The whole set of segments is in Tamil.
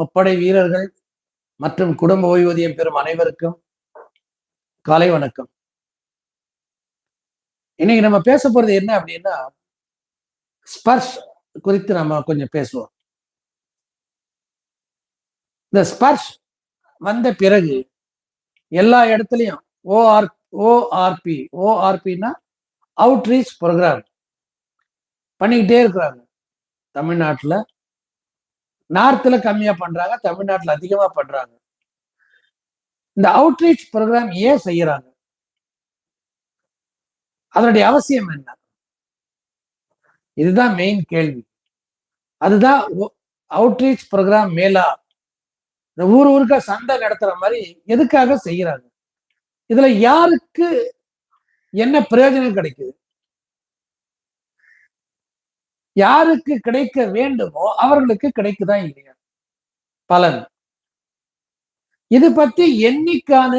முப்படை வீரர்கள் மற்றும் குடும்ப ஓய்வூதியம் பெறும் அனைவருக்கும் காலை வணக்கம். இன்னைக்கு நம்ம பேச போறது என்ன அப்படின்னா ஸ்பர்ஷ் குறித்து நம்ம கொஞ்சம் பேசுவோம். இந்த ஸ்பர்ஷ் வந்த பிறகு எல்லா இடத்துலையும் ஓஆர் ஓஆர்பி ஓஆர்பின்னா அவுட்ரீச் ப்ரோக்ராம் பண்ணிக்கிட்டே இருக்கிறாங்க. தமிழ்நாட்டில் நார்த்தில் கம்மியாக பண்ணுறாங்க தமிழ்நாட்டில் அதிகமாக பண்ணுறாங்க இந்த அவுட்ரீச் ப்ரோக்ராம் ஏன் செய்யறாங்க? அதனுடைய அவசியம் என்ன? இதுதான் மெயின் கேள்வி. அதுதான் அவுட்ரீச் ப்ரோக்ராம் மேலா? இந்த ஊர் ஊருக்கா சந்தை நடத்துற மாதிரி எதுக்காக செய்யறாங்க? இதுல யாருக்கு என்ன பிரயோஜனம் கிடைக்குது? யாருக்கு கிடைக்க வேண்டுமோ அவர்களுக்கு கிடைக்குதா இல்லையா? பலன். இது பத்தி என்னைக்கான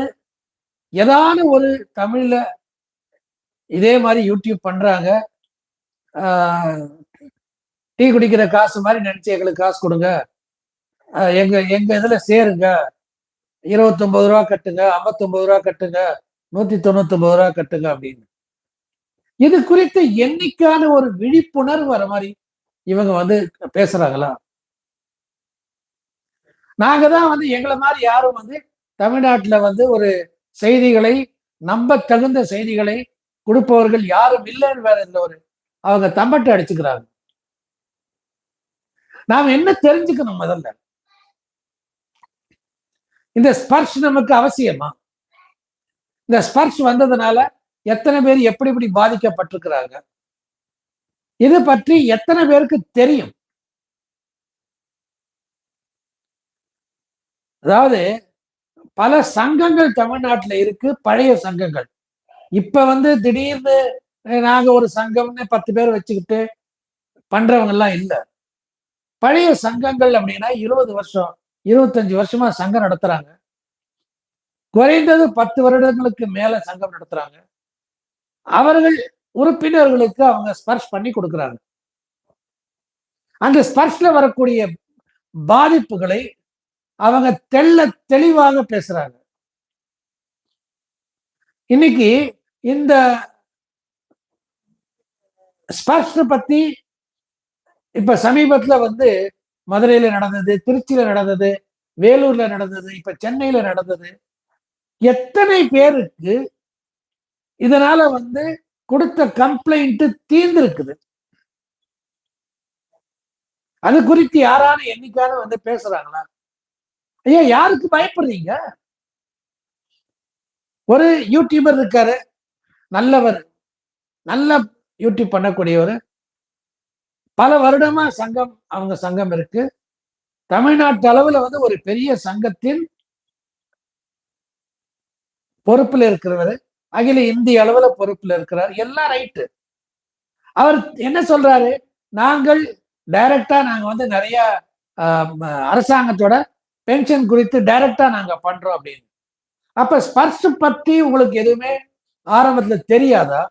ஏதான ஒரு தமிழ்ல இதே மாதிரி யூடியூப் பண்றாங்க. டீ குடிக்கிற காசு மாதிரி நினைச்சு எங்களுக்கு காசு கொடுங்க. எங்க எங்க இதுல சேருங்க. இருபத்தொன்பது ரூபா கட்டுங்க ஐம்பத்தொன்பது ரூபா கட்டுங்க நூத்தி தொண்ணூத்தி ஒன்பது ரூபா கட்டுங்க அப்படின்னு. இது குறித்து என்னைக்கான ஒரு விழிப்புணர்வு வர மாதிரி இவங்க வந்து பேசுறாங்களா? நாங்க தான் வந்து எங்களை மாதிரி யாரும் வந்து தமிழ்நாட்டுல வந்து ஒரு செய்திகளை நம்ப தகுந்த செய்திகளை கொடுப்பவர்கள் யாரும் இல்லைன்னு வேற இந்த ஒரு அவங்க தம்பட்டை அடிச்சுக்கிறாங்க. நாம் என்ன தெரிஞ்சுக்கணும் முதல்ல? இந்த ஸ்பர்ஷ் நமக்கு அவசியமா? இந்த ஸ்பர்ஷ் வந்ததுனால எத்தனை பேர் எப்படி எப்படி பாதிக்கப்பட்டிருக்கிறாங்க? இது பற்றி எத்தனை பேருக்கு தெரியும்? அதாவது பல சங்கங்கள் தமிழ்நாட்டில் இருக்கு பழைய சங்கங்கள். இப்ப வந்து திடீர்னு நாங்க ஒரு சங்கம்னு பத்து பேர் வச்சுக்கிட்டு பண்றவங்க எல்லாம் இல்லை. பழைய சங்கங்கள் அப்படின்னா இருபது வருஷம் இருபத்தஞ்சு வருஷமா சங்கம் நடத்துறாங்க. குறைந்தது பத்து வருடங்களுக்கு மேல சங்கம் நடத்துறாங்க. அவர்கள் உறுப்பினர்களுக்கு அவங்க ஸ்பர்ஷ் பண்ணி கொடுக்குறாங்க. அந்த ஸ்பர்ஷ்ல வரக்கூடிய பாதிப்புகளை அவங்க தெள்ள தெளிவாக பேசுறாங்க. இன்னைக்கு இந்த ஸ்பர்ஷ் பத்தி இப்ப சமீபத்துல வந்து மதுரையில நடந்தது திருச்சியில நடந்தது வேலூர்ல நடந்தது இப்ப சென்னையில நடந்தது. எத்தனை பேருக்கு இதனால வந்து கொடுத்த கம்ப்ளைண்ட் தீர்ந்திருக்குது. அது குறித்து யாரான என்னைக்கான வந்து பேசுறாங்களா? ஐயா யாருக்கு பயப்படுறீங்க? ஒரு யூடியூபர் இருக்காரு நல்லவர் நல்ல யூடியூப் பண்ணக்கூடியவர். பல வருடமா சங்கம் அவங்க சங்கம் இருக்கு. தமிழ்நாட்டு அளவுல வந்து ஒரு பெரிய சங்கத்தின் பொறுப்புல இருக்கிறவர். அகில இந்திய அளவுல பொறுப்புல இருக்கிறார். எல்லாம் ரைட்டு அவர் என்ன சொல்றாரு? நாங்கள் டைரக்டா நாங்க வந்து நிறைய அரசாங்கத்தோட பென்ஷன் குறித்து டைரக்டா நாங்க பண்றோம் அப்படின்னு. அப்ப ஸ்பர்ஷ் பத்தி உங்களுக்கு எதுவுமே ஆரம்பத்துல தெரியாதா?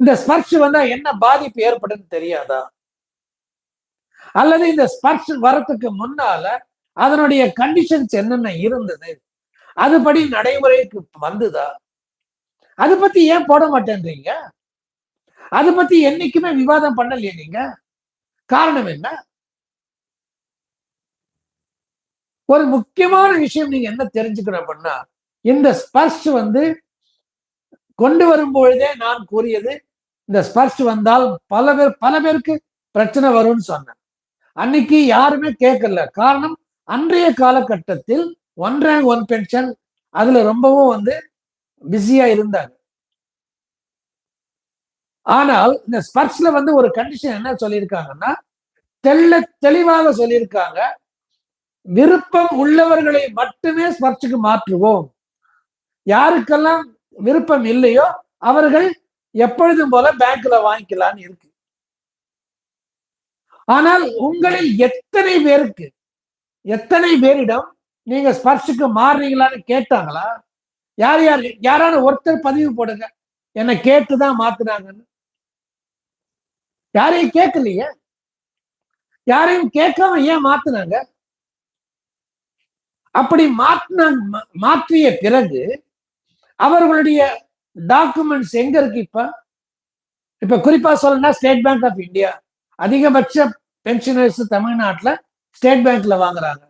இந்த ஸ்பர்ஷ் வந்தா என்ன பாதிப்பு ஏற்படுன்னு தெரியாதா? அல்லது இந்த ஸ்பர்ஷ் வரத்துக்கு முன்னால அதனுடைய கண்டிஷன்ஸ் என்னென்ன இருந்தது? அதுபடி நடைமுறைக்கு வந்துதா? அதை பத்தி ஏன் போட மாட்டேன்றீங்க? அதை பத்தி என்னைக்குமே விவாதம் பண்ணலையே நீங்க? காரணம் என்ன? ஒரு முக்கியமான விஷயம் நீங்க என்ன தெரிஞ்சுக்கணும் அப்படின்னா இந்த ஸ்பர்ஷ் வந்து கொண்டு வரும் பொழுதே நான் கூறியது இந்த ஸ்பர்ஷ் வந்தால் பல பேர் பல பேருக்கு பிரச்சனை வரும்னு சொன்னேன். அன்னைக்கு யாருமே கேட்கல. காரணம் அன்றைய காலகட்டத்தில் ஒன் ரேங்க் ஒன் பென்ஷன் அதுல ரொம்பவும் வந்து பிஸியா இருந்தாங்க ஆனால் இந்த ஸ்பர்ஸ்ல வந்து ஒரு கண்டிஷன் என்ன சொல்லியிருக்காங்கன்னா தெள்ள தெளிவாக சொல்லியிருக்காங்க விருப்பம் உள்ளவர்களை மட்டுமே ஸ்பர்ஷுக்கு மாற்றுவோம். யாருக்கெல்லாம் விருப்பம் இல்லையோ அவர்கள் எப்பொழுதும் போல பேங்க்ல வாங்கிக்கலான்னு இருக்கு. ஆனால் உங்களில் எத்தனை பேருக்கு எத்தனை பேரிடம் நீங்க ஸ்பர்ஷுக்கு மாறுறீங்களான்னு கேட்டாங்களா? யார் யார் யாரான ஒருத்தர் பதிவு போடுங்க. என்னை கேட்டுதான் மாத்துனாங்கன்னு. யாரையும் கேட்கலையே? யாரையும் கேட்காம ஏன் மாத்துனாங்க? அப்படி மாற்றின மாற்றிய பிறகு அவர்களுடைய டாக்குமெண்ட்ஸ் எங்க இருக்கு இப்ப? இப்ப குறிப்பா சொல்லணும்னா ஸ்டேட் பேங்க் ஆஃப் இந்தியா. அதிகபட்ச பென்ஷனர்ஸ் தமிழ்நாட்டுல ஸ்டேட் பேங்க்ல வாங்குறாங்க.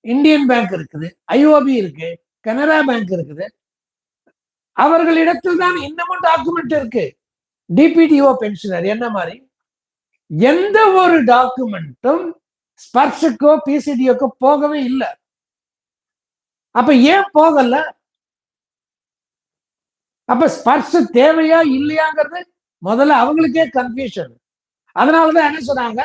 இந்தியன் பேங்க் இருக்குது ஐஓபி இருக்கு கனரா பேங்க் இருக்குது. அவர்களிடத்தில் தான் இன்னமும் டாக்குமெண்ட் இருக்கு. டிபிடிஓ பென்ஷனர் என்ன மாதிரி? எந்த ஒரு டாக்குமெண்ட்டும் ஸ்பர்ஷுக்கோ பிசிடிஓக்கோ போகவே இல்லை. அப்ப ஏன் போகல? அப்ப ஸ்பர்ஷ் தேவையா இல்லையாங்கிறது முதல்ல அவங்களுக்கே கன்ஃபியூஷன் அதனாலதான் என்ன சொன்னாங்க?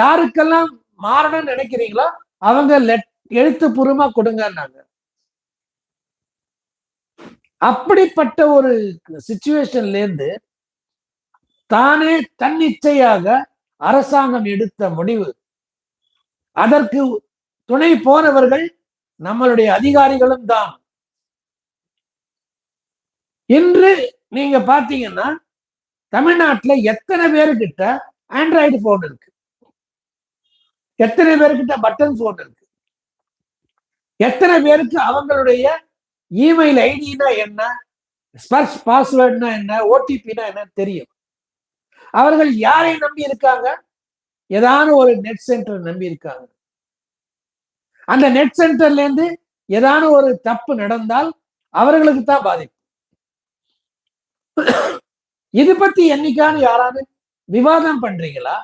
யாருக்கெல்லாம் மாறணும்னு நினைக்கிறீங்களோ அவங்க லெட் எழுத்துப்பூர்வமா கொடுங்கன்னாங்க. அப்படிப்பட்ட ஒரு சுச்சுவேஷன்ல இருந்து தானே தன்னிச்சையாக அரசாங்கம் எடுத்த முடிவு. அதற்கு துணை போனவர்கள் நம்மளுடைய அதிகாரிகளும் தான். இன்று நீங்க பாத்தீங்கன்னா தமிழ்நாட்டுல எத்தனை பேருக்கிட்ட ஆண்ட்ராய்டு போன் இருக்கு? எத்தனை பேருக்கிட்ட பட்டன் போன் இருக்கு எத்தனை பேருக்கு அவங்களுடைய இமெயில் ஐடினா என்ன? ஸ்பர்ஷ் பாஸ்வேர்ட்னா என்ன? ஓடிபினா என்ன? தெரியும். அவர்கள் யாரை நம்பி இருக்காங்க? ஏதான ஒரு நெட் சென்டர் நம்பி இருக்காங்க. அந்த நெட் சென்டர்ல இருந்து ஏதான ஒரு தப்பு நடந்தால் அவர்களுக்கு தான் பாதிப்பு. இது பத்தி என்னைக்கான யாராவது விவாதம் பண்றீங்களா?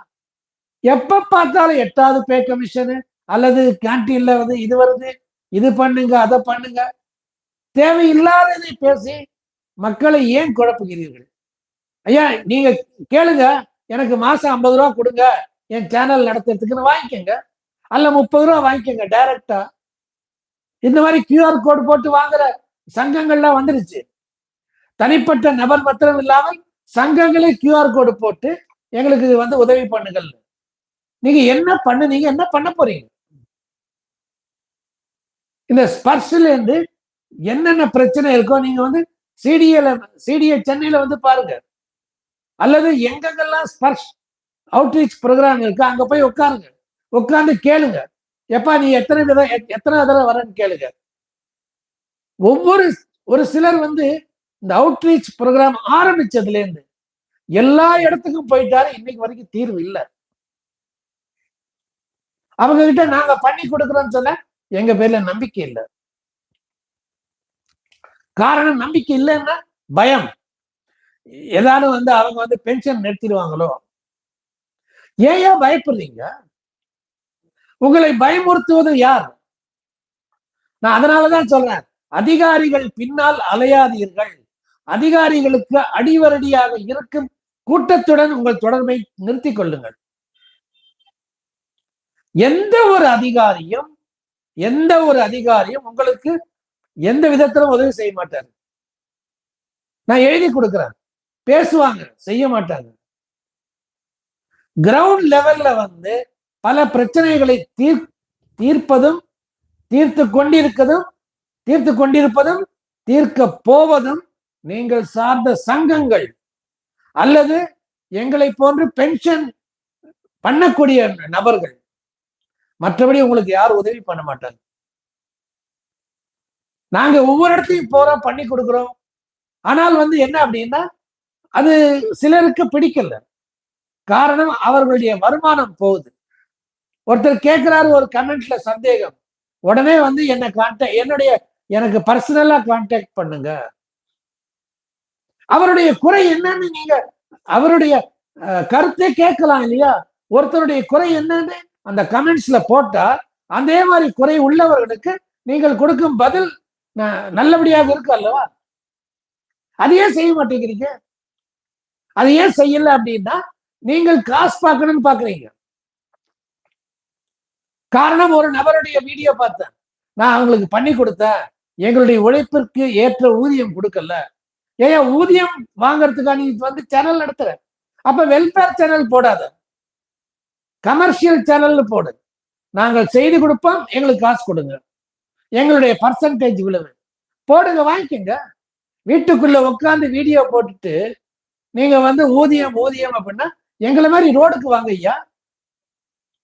எப்ப பார்த்தாலும் எட்டாவது பே கமிஷனு அல்லது கேன்டீன்ல வந்து இது வருது இது பண்ணுங்க அதை பண்ணுங்க. தேவையில்லாததை பேசி மக்களை ஏன் குழப்புகிறீர்கள்? ஐயா நீங்க கேளுங்க எனக்கு மாசம் ஐம்பது ரூபா கொடுங்க என் சேனல் நடத்துறதுக்குன்னு வாங்கிக்கோங்க. அல்ல முப்பது ரூபா வாங்கிக்கோங்க டைரக்டா இந்த மாதிரி கியூஆர் கோடு போட்டு வாங்குற சங்கங்கள்லாம் வந்துருச்சு. தனிப்பட்ட நபர் பத்திரம் இல்லாமல் சங்கங்களே கியூஆர் கோடு போட்டு எங்களுக்கு வந்து உதவி பண்ணுங்கள். நீங்க என்ன பண்ணுனீங்க என்ன பண்ண போறீங்க? இந்த ஸ்பர்ஷ்ல இருந்து என்னென்ன பிரச்சனை இருக்கோ நீங்க வந்து சிடிஏல சிடிஏ சென்னையில வந்து பாருங்க. அல்லது எங்கெங்கெல்லாம் ஸ்பர்ஷ் அவுட்ரீச் ப்ரோக்ராம் இருக்கு அங்க போய் உட்காருங்க. உட்காந்து கேளுங்க. எப்பா நீ எத்தனை தடவை எத்தனை தடவை வரேன்னு கேளுங்க. ஒவ்வொரு ஒரு சிலர் வந்து இந்த அவுட்ரீச் ப்ரோக்ராம் ஆரம்பிச்சதுல இருந்து எல்லா இடத்துக்கும் போயிட்டாரு. இன்னைக்கு வரைக்கும் தீர்வு இல்லை. அவங்க கிட்ட நாங்க பண்ணி கொடுக்குறோம்னு சொல்ல எங்க பேர்ல நம்பிக்கை இல்லை. காரணம் நம்பிக்கை இல்லைன்னா பயம். ஏதாவது வந்து அவங்க வந்து பென்ஷன் நிறுத்திடுவாங்களோ? ஏன் பயப்படுறீங்க? உங்களை பயமுறுத்துவது யார்? நான் அதனாலதான் சொல்றேன் அதிகாரிகள் பின்னால் அலையாதீர்கள். அதிகாரிகளுக்கு அடிவரடியாக இருக்கும் கூட்டத்துடன் உங்கள் தொடர்பை நிறுத்திக் கொள்ளுங்கள். எந்த ஒரு அதிகாரியும் எந்த ஒரு அதிகாரியும் உங்களுக்கு எந்த விதத்திலும் உதவி செய்ய மாட்டாரு. நான் எழுதி கொடுக்குறேன். பேசுவாங்க செய்ய மாட்டாங்க கிரவுண்ட் லெவல்ல வந்து பல பிரச்சனைகளை தீர் தீர்ப்பதும் தீர்த்து கொண்டிருப்பதும் தீர்த்து கொண்டிருப்பதும் தீர்க்க போவதும் நீங்கள் சார்ந்த சங்கங்கள் அல்லது எங்களை போன்று பென்ஷன் பண்ணக்கூடிய நபர்கள். மற்றபடி உங்களுக்கு யார் உதவி பண்ண மாட்டாங்க நாங்க ஒவ்வொரு இடத்தையும் போறோம் பண்ணி கொடுக்குறோம். ஆனால் வந்து என்ன அப்படின்னா அது சிலருக்கு பிடிக்கல. காரணம் அவர்களுடைய வருமானம் போகுது. ஒருத்தர் கேட்கிறாரு ஒரு கமெண்ட்ல சந்தேகம். உடனே வந்து என்ன கான்டாக்ட் என்னுடைய எனக்கு பர்சனலா கான்டாக்ட் பண்ணுங்க. அவருடைய குறை என்னன்னு நீங்க அவருடைய கருத்தை கேட்கலாம் இல்லையா? ஒருத்தருடைய குறை என்னன்னு அந்த கமெண்ட்ஸ்ல போட்டா அதே மாதிரி குறை உள்ளவர்களுக்கு நீங்கள் கொடுக்கும் பதில் நல்லபடியாக இருக்கு அல்லவா? அது ஏன் செய்ய மாட்டேங்கிறீங்க? அது ஏன் செய்யல அப்படின்னா நீங்கள் காசு பார்க்கணும்னு பாக்குறீங்க காரணம் ஒரு நபருடைய வீடியோ பார்த்தேன். நான் அவங்களுக்கு பண்ணி கொடுத்தேன். எங்களுடைய உழைப்பிற்கு ஏற்ற ஊதியம் கொடுக்கல. ஏன் ஊதியம் வாங்கறதுக்காக நீ வந்து சேனல் நடத்துற? அப்ப வெல்ஃபேர் சேனல் போடாத. கமர்ஷியல் சேனல்னு போடு. நாங்கள் செய்து கொடுப்போம் எங்களுக்கு காசு கொடுங்க. எங்களுடைய பர்சன்டேஜ் விழுவு போடுங்க வாங்கிக்கோங்க. வீட்டுக்குள்ள உட்காந்து வீடியோ போட்டுட்டு நீங்க வந்து ஊதியம் ஊதியம் அப்படின்னா எங்களை மாதிரி ரோடுக்கு வாங்க ஐயா.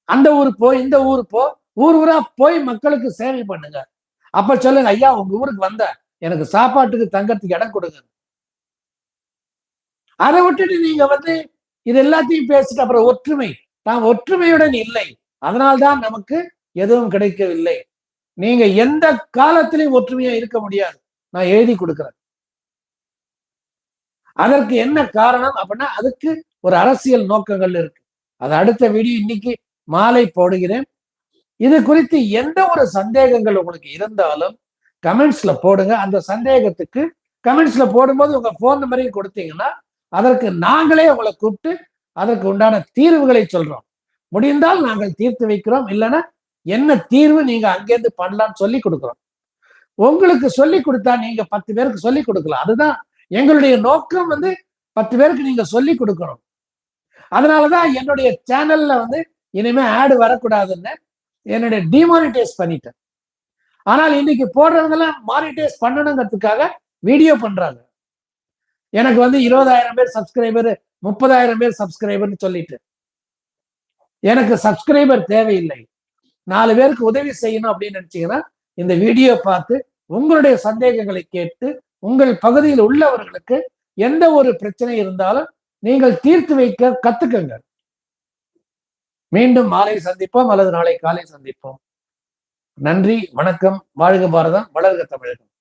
அந்த ஊர் போ இந்த ஊர் போ ஊர் ஊரா போய் மக்களுக்கு சேவை பண்ணுங்க. அப்ப சொல்லுங்க ஐயா உங்க ஊருக்கு வந்த. எனக்கு சாப்பாட்டுக்கு தங்கறதுக்கு இடம் கொடுங்க. அதை விட்டுட்டு நீங்க வந்து இது எல்லாத்தையும் பேசிட்டு அப்புறம் ஒற்றுமை. நாம் ஒற்றுமையுடன் இல்லை. அதனால்தான் நமக்கு எதுவும் கிடைக்கவில்லை. நீங்க எந்த காலத்திலையும் ஒற்றுமையா இருக்க முடியாது. நான் எழுதி கொடுக்கிறேன். அதற்கு என்ன காரணம் அப்படின்னா அதுக்கு ஒரு அரசியல் நோக்கங்கள் இருக்கு. அது அடுத்த வீடியோ இன்னைக்கு மாலை போடுகிறேன். இது குறித்து எந்த ஒரு சந்தேகங்கள் உங்களுக்கு இருந்தாலும் கமெண்ட்ஸ்ல போடுங்க. அந்த சந்தேகத்துக்கு கமெண்ட்ஸ்ல போடும்போது உங்க போன் நம்பரையும் கொடுத்தீங்கன்னா அதற்கு நாங்களே உங்களை கூப்பிட்டு அதற்கு உண்டான தீர்வுகளை சொல்றோம். முடிந்தால் நாங்கள் தீர்த்து வைக்கிறோம். இல்லைன்னா என்ன தீர்வு நீங்க அங்கேருந்து பண்ணலாம்னு சொல்லி கொடுக்குறோம். உங்களுக்கு சொல்லி கொடுத்தா நீங்க பத்து பேருக்கு சொல்லி கொடுக்கலாம். அதுதான் எங்களுடைய நோக்கம் வந்து பத்து பேருக்கு நீங்க சொல்லி கொடுக்கணும். அதனாலதான் என்னுடைய சேனல்ல வந்து இனிமே ஆடு வரக்கூடாதுன்னு என்னுடைய டிமானிட்டைஸ் பண்ணிட்டேன். ஆனால் இன்னைக்கு போடுறவங்கெல்லாம் மானிட்டைஸ் பண்ணணுங்கிறதுக்காக வீடியோ பண்றாங்க. எனக்கு வந்து இருபதாயிரம் பேர் சப்ஸ்கிரைபர் முப்பதாயிரம் பேர் சப்ஸ்கிரைபர்னு சொல்லிட்டு. எனக்கு சப்ஸ்கிரைபர் தேவையில்லை. நாலு பேருக்கு உதவி செய்யணும் அப்படின்னு நினைச்சீங்கன்னா இந்த வீடியோ பார்த்து உங்களுடைய சந்தேகங்களை கேட்டு உங்கள் பகுதியில் உள்ளவர்களுக்கு எந்த ஒரு பிரச்சனை இருந்தாலும் நீங்கள் தீர்த்து வைக்க கத்துக்கங்க. மீண்டும் மாலை சந்திப்போம் அல்லது நாளை காலை சந்திப்போம். நன்றி வணக்கம் வாழ்க பாரதம் வளர்க தமிழகம்.